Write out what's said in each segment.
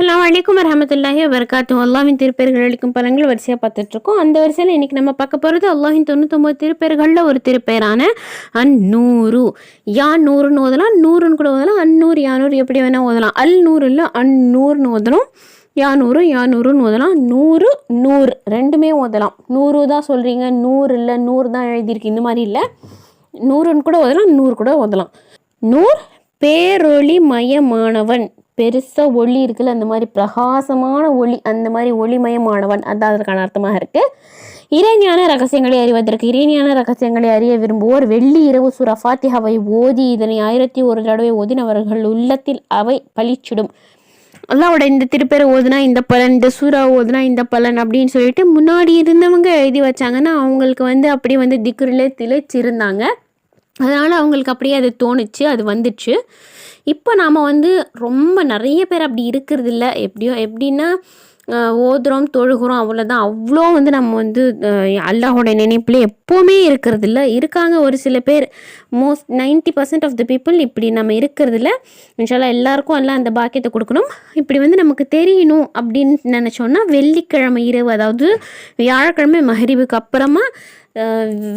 அஸ்லாம் வலைக்கம் வரமத்துல்லாஹி வரகாத்து அல்லாவின் திருப்பெயர்கள் அளிக்கும் பலன்கள் வரிசையாக பார்த்துட்ருக்கோம். அந்த வரிசையில் இன்றைக்கி நம்ம பார்க்க போகிறது அல்லாஹின் தொண்ணூத்தொம்பது திருப்பெயர்களில் ஒரு திருப்பெயரான அந்நூறு யா நூறுன்னு ஓதலாம் நூறுன்னு கூட ஓதலாம் அந்நூறு யானூறு எப்படி வேணால் ஓதலாம். அல் நூறு இல்லை அந்நூறுன்னு ஓதலாம் யானூறு யானூறுன்னு ஓதலாம் நூறு நூறு ரெண்டுமே ஓதலாம். நூறு தான் சொல்கிறீங்க நூறு இல்லை நூறு தான் எழுதியிருக்கு இந்த மாதிரி இல்லை. நூறுன்னு கூட ஓதலாம் நூறு கூட ஓதலாம். நூறு பேரொளி மயமானவன் பெருசாக ஒளி இருக்குல்ல அந்த மாதிரி பிரகாசமான ஒளி அந்த மாதிரி ஒளிமயமானவன். அதான் அதற்கான அர்த்தமாக இருக்குது இறைஞான ரகசியங்களை அறிவதற்கு இறைஞான ரகசியங்களை அறிய விரும்புவோர் வெள்ளி இரவு சுர ஃபாத்திஹாவை ஓதி இதனை ஆயிரத்தி ஒரு தடவை ஓதினவர்கள் உள்ளத்தில் அவை பளிச்சிடும் அல்லாவோட இந்த திருப்பேரை ஓதுனா இந்த பலன் இந்த சூறா ஓதுனா இந்த பலன் அப்படின்னு சொல்லிட்டு முன்னாடி இருந்தவங்க எழுதி வச்சாங்கன்னா அவங்களுக்கு வந்து அப்படியே வந்து திக்குரிலே திளைச்சிருந்தாங்க. அதனால் அவங்களுக்கு அப்படியே அது தோணுச்சு அது வந்துச்சு இப்போ நாம் வந்து ரொம்ப நிறைய பேர் அப்படி இருக்கிறதில்ல. எப்படியோ எப்படின்னா ஓதுறோம் தொழுகிறோம் அவ்வளோதான் அவ்வளோ வந்து நம்ம வந்து அல்லாஹோட நினைப்பில் எப்போவுமே இருக்கிறதில்ல. இருக்காங்க ஒரு சில பேர். Most 90% percent of the people இப்படி நம்ம இருக்கிறதில்ல. இல்ல எல்லாருக்கும் எல்லாம் அந்த பாக்கியத்தை கொடுக்கணும். இப்படி வந்து நமக்கு தெரியணும் அப்படின்னு நினச்சோன்னா வெள்ளிக்கிழமை இரவு அதாவது வியாழக்கிழமை மஹரிவுக்கு அப்புறமா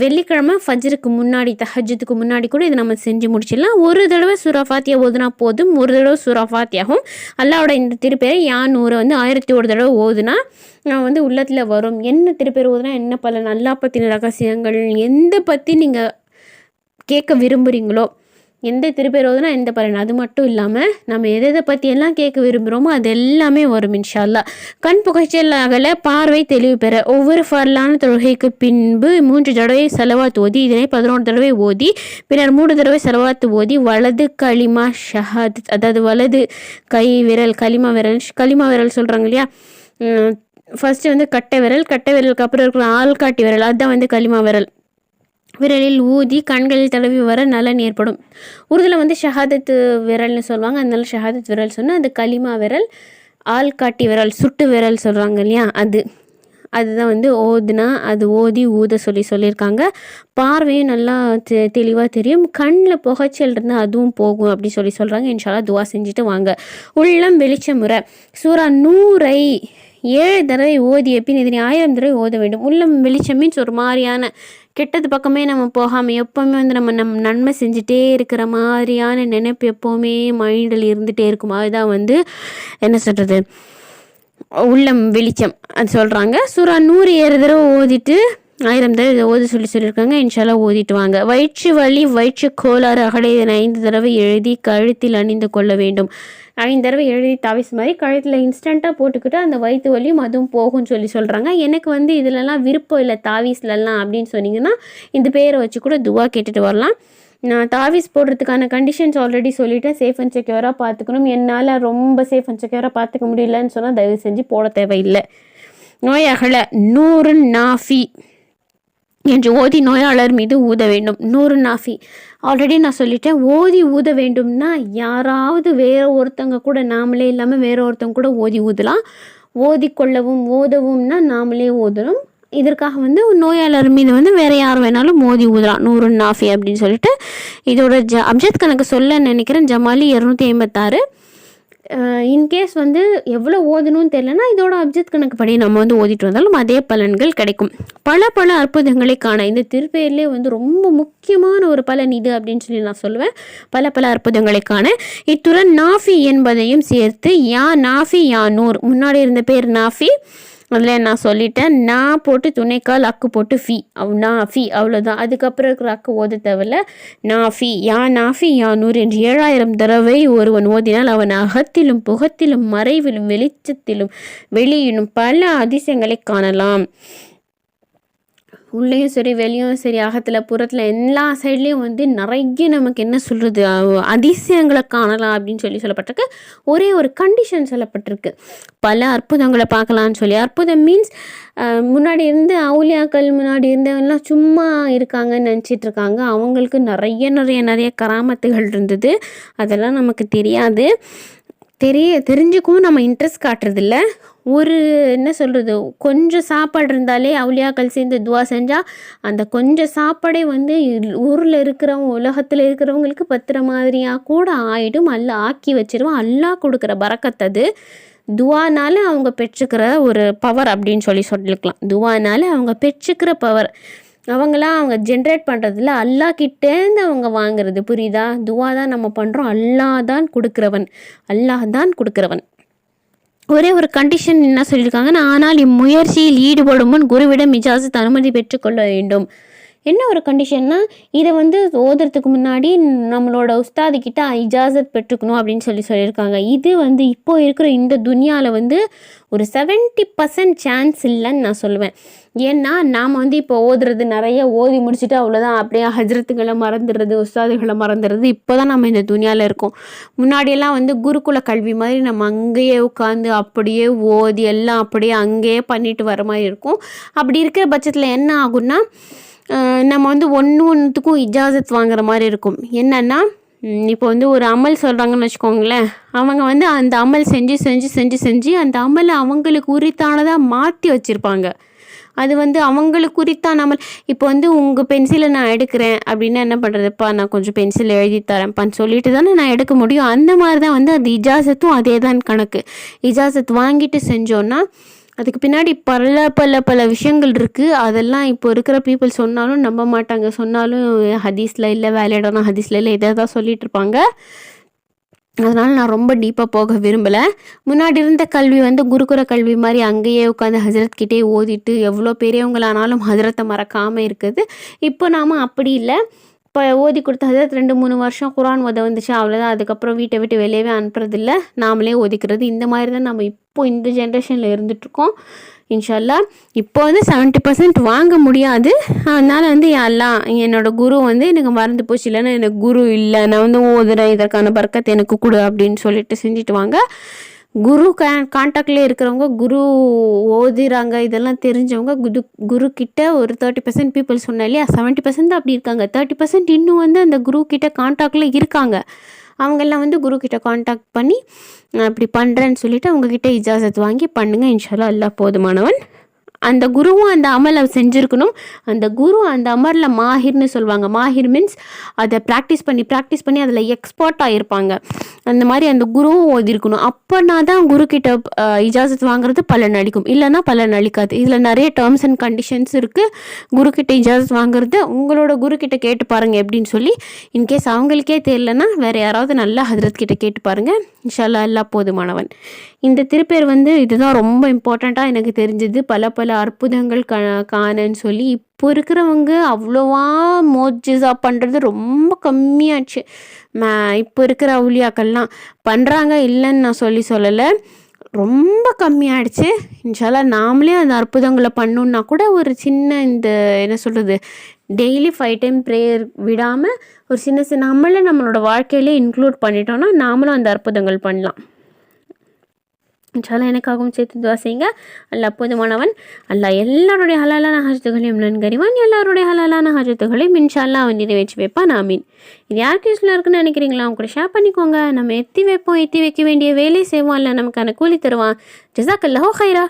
வெள்ளிக்கிழமை ஃபஜ்ருக்கு முன்னாடி தஹஜத்துக்கு முன்னாடி கூட இதை நம்ம செஞ்சு முடிச்சிடலாம். ஒரு தடவை சுராஃபாத்தியா ஓதுனா போதும். ஒரு தடவை சுராஃபாத்தியாகும் அல்லாவோட இந்த திருப்பேரை யான் ஊரை வந்து ஆயிரத்தி ஒரு தடவை ஓதுனா நான் வந்து உள்ளத்தில் வரும். என்ன திருப்பேர் ஓதுனா என்ன பல நல்லா பற்றின ரகசியங்கள் எந்த பற்றி நீங்கள் கேட்க விரும்புகிறீங்களோ எந்த திருப்பேர் ஓதுனா எந்த பலன்? அது மட்டும் இல்லாமல் நம்ம எதை எதை பற்றி எல்லாம் கேட்க விரும்புகிறோமோ அது எல்லாமே வரும் இன்ஷால்லா. கண் புகைச்சல் அகல பார்வை தெளிவு பெற ஒவ்வொரு ஃபர்லான தொழுகைக்கு பின்பு மூன்று தடவை செலவாத்து ஓதி இதனை பதினோரு தடவை ஓதி பின்னர் மூன்று தடவை செலவாத்து ஓதி வலது களிமா ஷஹாத் அதாவது வலது கை விரல் களிமா விரல் களிமா விரல் சொல்கிறாங்க இல்லையா? ஃபஸ்ட்டு வந்து கட்டை விரல் கட்டை விரலுக்கு அப்புறம் இருக்கிற ஆள்காட்டி விரல் அதுதான் வந்து களிமா விரல். விரலில் ஊதி கண்களில் தடவி வர நலன் ஏற்படும். உருதில் வந்து ஷஹாதத்து விரல்னு சொல்லுவாங்க. அதனால ஷஹாதத் விரல் சொன்னால் அது களிமா விரல் ஆள்காட்டி விரல் சுட்டு விரல் சொல்கிறாங்க இல்லையா? அது. அதுதான் வந்து ஓதுனா அது ஓதி ஊத சொல்லி சொல்லியிருக்காங்க. பார்வையும் நல்லா தெ தெளிவாக தெரியும். கண்ணில் புகைச்சல் இருந்தால் அதுவும் போகும் அப்படி சொல்லி சொல்கிறாங்க இன்ஷாலா துவா செஞ்சுட்டு வாங்க. உள்ளம் வெளிச்ச முறை. சூறா நூறை ஏழு தடவை ஓதிய பின் இதனை ஆயிரம் தடவை ஓத வேண்டும். உள்ளம் வெளிச்சம் மீன்ஸ் ஒரு மாதிரியான கெட்டது பக்கமே நம்ம போகாமல் எப்போவுமே வந்து நம்ம நம் நன்மை செஞ்சுட்டே இருக்கிற மாதிரியான நினைப்பு எப்போவுமே மைண்டில் இருந்துகிட்டே இருக்கும். அதுதான் வந்து என்ன சொல்கிறது உள்ளம் வெளிச்சம் அது சொல்கிறாங்க சூறா நூறு ஏழு தடவை ஓதிட்டு ஆயிரம் தடவை இதை ஓதி சொல்லி சொல்லியிருக்காங்க. இன்ஷால்லா ஓதிட்டு வாங்க. வயிற்று வலி வயிற்று கோளாறு அகலை இதனை ஐந்து தடவை எழுதி கழுத்தில் அணிந்து கொள்ள வேண்டும். ஐந்து தடவை எழுதி தாவிஸ் மாதிரி கழுத்தில் இன்ஸ்டண்ட்டாக போட்டுக்கிட்டு அந்த வயிற்று வலியும் அதுவும் போகும்னு சொல்லி சொல்கிறாங்க எனக்கு வந்து இதிலலாம் விருப்பம் இல்லை தாவீஸ்லலாம் அப்படின்னு சொன்னிங்கன்னா இந்த பேரை வச்சு கூட துவா கேட்டுட்டு வரலாம். நான் தாவீஸ் போடுறதுக்கான கண்டிஷன்ஸ் ஆல்ரெடி சொல்லிவிட்டேன் சேஃப் அண்ட் செக்யூராக பார்த்துக்கணும். என்னால் ரொம்ப சேஃப் அண்ட் செக்யூராக பார்த்துக்க முடியலன்னு சொன்னால் தயவு செஞ்சு போட தேவையில்லை. நோய் அகல. நூறு நாஃபி. என்று ஓதி நோயாளர் மீது ஊத வேண்டும். நூறு நாஃபி ஆல்ரெடி நான் சொல்லிட்டேன் ஓதி ஊத வேண்டும்னா யாராவது வேற ஒருத்தங்க கூட நாமளே இல்லாமல் வேற ஒருத்தங்க கூட ஓதி ஊதலாம். ஓதி கொள்ளவும் ஓதவும்னா நாமளே ஓதணும். இதற்காக வந்து நோயாளர் மீது வந்து வேற யார் வேணாலும் மோதி ஊதலாம். நூறு நாஃபி அப்படின்னு சொல்லிட்டு இதோட ஜ அப்ஜத் கணக்கு சொல்ல நினைக்கிறேன் ஜமாலி இரநூத்தி ஐம்பத்தாறு. இன்கேஸ் வந்து எவ்வளோ ஓதணும்னு தெரிலனா இதோட அப்ஜெக்ட் கணக்குப்படி நம்ம வந்து ஓதிட்டு வந்தாலும் அதே பலன்கள் கிடைக்கும். பல பல அற்புதங்களை காண இந்த திருப்பெயர்லேயே வந்து ரொம்ப முக்கியமான ஒரு பலன் இது அப்படின்னு சொல்லி நான் சொல்லுவேன். பல பல அற்புதங்களை காண. இத்துடன் நாஃபி என்பதையும் சேர்த்து யா நாஃபி யா நூர். முன்னாடி இருந்த பேர் நாஃபி. அதில் நான் சொல்லிட்டேன். நான் போட்டு துணைக்கால் அக்கு போட்டு ஃபி. அவ் நான் ஃபி. அவ்வளோதான் அதுக்கப்புறம் இருக்கிற அக்கு ஓத தேவையில்ல. நாஃபி யா நாஃபி யா நூறு என்று ஏழாயிரம் தடவை ஒருவன் ஓதினால் அவன் அகத்திலும் புகத்திலும் மறைவிலும் வெளிச்சத்திலும் வெளியிலும் பல அதிசயங்களை காணலாம். உள்ளேயும் சரி வெளியும் சரி அகத்தில் புறத்தில் எல்லா சைட்லேயும் வந்து நிறைய நமக்கு என்ன சொல்கிறது அதிசயங்களை காணலாம் அப்படின்னு சொல்லி சொல்லப்பட்டிருக்கு. ஒரே ஒரு கண்டிஷன் சொல்லப்பட்டிருக்கு. பல அற்புதங்களை பார்க்கலான்னு சொல்லி. அற்புதம் மீன்ஸ் முன்னாடி இருந்த அவுலியாக்கள் முன்னாடி இருந்தவங்கலாம் சும்மா இருக்காங்கன்னு நினச்சிட்டு இருக்காங்க. அவங்களுக்கு நிறைய நிறைய நிறைய கராமத்துகள் இருந்தது. அதெல்லாம் நமக்கு தெரியாது. தெரிய தெரிஞ்சுக்கவும் நம்ம இன்ட்ரெஸ்ட் காட்டுறதில்ல. ஒரு என்ன சொல்கிறது கொஞ்சம் சாப்பாடு இருந்தாலே அவுலியாக்கள் சேர்ந்து துவா செஞ்சால் அந்த கொஞ்சம் சாப்பாடே வந்து ஊரில் இருக்கிறவங்க உலகத்தில் இருக்கிறவங்களுக்கு பத்துற மாதிரியாக கூட ஆகிடும் அல்ல ஆக்கி வச்சிருவோம். அல்லாஹ் கொடுக்குற பறக்கத்தது துவானால அவங்க பெற்றுக்கிற ஒரு பவர் அப்படின்னு சொல்லி சொல்லிக்கலாம் துவானால அவங்க பெற்றுக்கிற பவர் அவங்களாம் அவங்க ஜென்ரேட் பண்ணுறதில்ல அல்லா கிட்டேருந்து அவங்க வாங்குறது. புரியுதா? துவா தான் நம்ம பண்ணுறோம் அல்லாஹ் தான் கொடுக்குறவன். அல்லாஹ் தான் கொடுக்குறவன். ஒரே ஒரு கண்டிஷன் என்ன சொல்லியிருக்காங்கன்னா ஆனால் இம்முயற்சியில் ஈடுபடும் முன் குருவிடம் இஜாசத் அனுமதி பெற்றுக்கொள்ள வேண்டும். என்ன ஒரு கண்டிஷன்னா இதை வந்து ஓதுறதுக்கு முன்னாடி நம்மளோட உஸ்தாது கிட்ட இஜாசத் பெற்றுக்கணும் அப்படின்னு சொல்லி சொல்லியிருக்காங்க. இது வந்து இப்போ இருக்கிற இந்த துனியாவில் வந்து ஒரு செவன்ட்டி பர்சன்ட் சான்ஸ் இல்லைன்னு நான் சொல்லுவேன். ஏன்னா நாம் வந்து இப்போ ஓதுறது நிறைய ஓதி முடிச்சுட்டு அவ்வளோதான் அப்படியே ஹஜ்ரத்துகளை மறந்துடுறது உஸ்தாதுகளை மறந்துடுறது இப்போ தான் நம்ம இந்த துனியாவில் இருக்கோம். முன்னாடியெல்லாம் வந்து குருகுல கல்வி மாதிரி நம்ம அங்கேயே உட்காந்து அப்படியே ஓதி எல்லாம் அப்படியே அங்கேயே பண்ணிட்டு வர மாதிரி இருக்கும். அப்படி இருக்கிற பட்சத்தில் என்ன ஆகும்னா நம்ம வந்து ஒன்று ஒன்றுத்துக்கும் இஜாசத் வாங்குற மாதிரி இருக்கும். என்னென்னா இப்போ வந்து ஒரு அமல் சொல்கிறாங்கன்னு வச்சுக்கோங்களேன். அவங்க வந்து அந்த அமல் செஞ்சு செஞ்சு செஞ்சு செஞ்சு அந்த அமலை அவங்களுக்கு உரித்தானதாக மாற்றி வச்சுருப்பாங்க. அது வந்து அவங்களுக்கு குறித்தான் நம்ம இப்போ வந்து உங்கள் பென்சிலை நான் எடுக்கிறேன் அப்படின்னா என்ன பண்ணுறதுப்பா நான் கொஞ்சம் பென்சில் எழுதி தரேன்ப்பான்னு சொல்லிட்டு தானே நான் எடுக்க முடியும். அந்த மாதிரி தான் வந்து அது இஜாசத்தும் அதே தான் கணக்கு. இஜாசத் வாங்கிட்டு செஞ்சோன்னா அதுக்கு பின்னாடி பல பல பல விஷயங்கள் இருக்குது அதெல்லாம் இப்போ இருக்கிற பீப்புள் சொன்னாலும் நம்ப மாட்டாங்க. சொன்னாலும் ஹதீஸில் இல்லை வேலையிடனா ஹதீஸில் இல்லை இதை தான் சொல்லிட்டு இருப்பாங்க. அதனால் நான் ரொம்ப டீப்பாக போக விரும்பலை. முன்னாடி இருந்த கல்வி வந்து குருகுல கல்வி மாதிரி அங்கேயே உட்காந்து ஹஜரத் கிட்டே ஓதிட்டு எவ்வளோ பெரியவங்களானாலும் ஹசரத்தை மறக்காமல் இருக்குது. இப்போ நாம் அப்படி இல்லை. இப்போ ஓதி கொடுத்த ரெண்டு மூணு வருஷம் குரான் உத வந்துச்சு. அவ்வளோதான் அதுக்கப்புறம் வீட்டை விட்டு வெளியவே அனுப்புறதில்ல. நாமளே ஓதிக்கிறது இந்த மாதிரி தான் நம்ம இப்போ இந்த ஜென்ரேஷனில் இருந்துகிட்ருக்கோம் இன்ஷால்லா இப்போ வந்து செவன்ட்டி பர்சன்ட் வாங்க முடியாது. அதனால் வந்து எல்லாம் என்னோடய குரு வந்து எனக்கு மறந்து போச்சு. இல்லைன்னா எனக்கு குரு இல்லை. நான் வந்து ஓதுறேன். இதற்கான பறக்கத்தை எனக்கு கொடு அப்படின்னு சொல்லிட்டு செஞ்சுட்டு வாங்க. குரு க கான்டாக்ட்லேயே இருக்கிறவங்க குரு ஓதுறாங்க இதெல்லாம் தெரிஞ்சவங்க குரு குரு கிட்ட ஒரு தேர்ட்டி பர்சன்ட் பீப்புள் சொன்னேன் இல்லையா? செவன்ட்டி பர்சன்ட் தான் அப்படி இருக்காங்க. தேர்ட்டி பர்சன்ட் இன்னும் வந்து அந்த குரு கிட்ட கான்டாக்டில் இருக்காங்க. அவங்கெல்லாம் வந்து குரு கிட்ட காண்டாக்ட் பண்ணி அப்படி பண்ணுறேன்னு சொல்லிட்டு அவங்கக்கிட்ட இஜாசத் வாங்கி பண்ணுங்க. இன்ஷால்லா எல்லாம் போதுமானவன். அந்த குருவும் அந்த அமலை செஞ்சுருக்கணும். அந்த குரு அந்த அமரில் மாஹிர்னு சொல்லுவாங்க. மாஹிர் மீன்ஸ் அதை ப்ராக்டிஸ் பண்ணி ப்ராக்டிஸ் பண்ணி அதில் எக்ஸ்பர்ட்டாக ஆகிருப்பாங்க அந்த மாதிரி அந்த குருவும் ஓதிருக்கணும். அப்போனா தான் குரு கிட்ட இஜாசத் வாங்குறது பலன் அளிக்கும். இல்லைன்னா பலன் அளிக்காது. இதில் நிறைய டேர்ம்ஸ் அண்ட் கண்டிஷன்ஸ் இருக்குது குருக்கிட்ட இஜாசத் வாங்குறது உங்களோட குருக்கிட்ட கேட்டு பாருங்கள் எப்படின்னு சொல்லி. இன்கேஸ் அவங்களுக்கே தெரியலனா வேறு யாராவது நல்லா ஹதரத் கிட்ட கேட்டு பாருங்கள் இன்ஷால்லா அல்லா போதுமானவன். இந்த திருப்பேர் வந்து இதுதான் ரொம்ப இம்பார்ட்டண்ட்டாக எனக்கு தெரிஞ்சது. பல பல அற்புதங்கள் கா காணன்னு சொல்லி இப்போ இருக்கிறவங்க அவ்வளோவா மோஜிஸா பண்ணுறது ரொம்ப கம்மியாச்சு. மே இப்போ இருக்கிற அவுளியாக்கள்லாம் பண்ணுறாங்க இல்லைன்னு நான் சொல்லி சொல்லலை. ரொம்ப கம்மியாகிடுச்சு இன்ஷால்லா நாமளே அந்த அற்புதங்களை பண்ணோன்னா கூட ஒரு சின்ன இந்த என்ன சொல்கிறது டெய்லி ஃபைவ் டைம் ப்ரேயர் விடாமல் ஒரு சின்ன சின்ன நம்மளே நம்மளோட வாழ்க்கையிலே இன்க்ளூட் பண்ணிட்டோம்னா நாமளும் அந்த அற்புதங்கள் பண்ணலாம். இன்ஷால்லா எனக்காகவும் சேர்த்து துவா செய்யுங்க. அல்லாஹ் போதுமானவன். அல்லாஹ் எல்லாருடைய ஹலாலான ஹஜத்துகளையும் நன்கறிவான் எல்லாருடைய ஹலாலான ஹஜத்துகளையும் இன்ஷால்லா அவன் நிறைவேற்றி வைப்பான். ஆமீன். இது யாருக்கு யூஸ்ஃபுல்லாக இருக்குன்னு நினைக்கிறீங்களா? அவங்க கூட ஷேர் பண்ணிக்கோங்க. நம்ம எத்தி வைப்போம் எத்தி வைக்க வேண்டிய வேலை செய்வோம். இல்லை நமக்கான கூலி தருவான். ஜசாக்கல்லாஹோ ஹைரா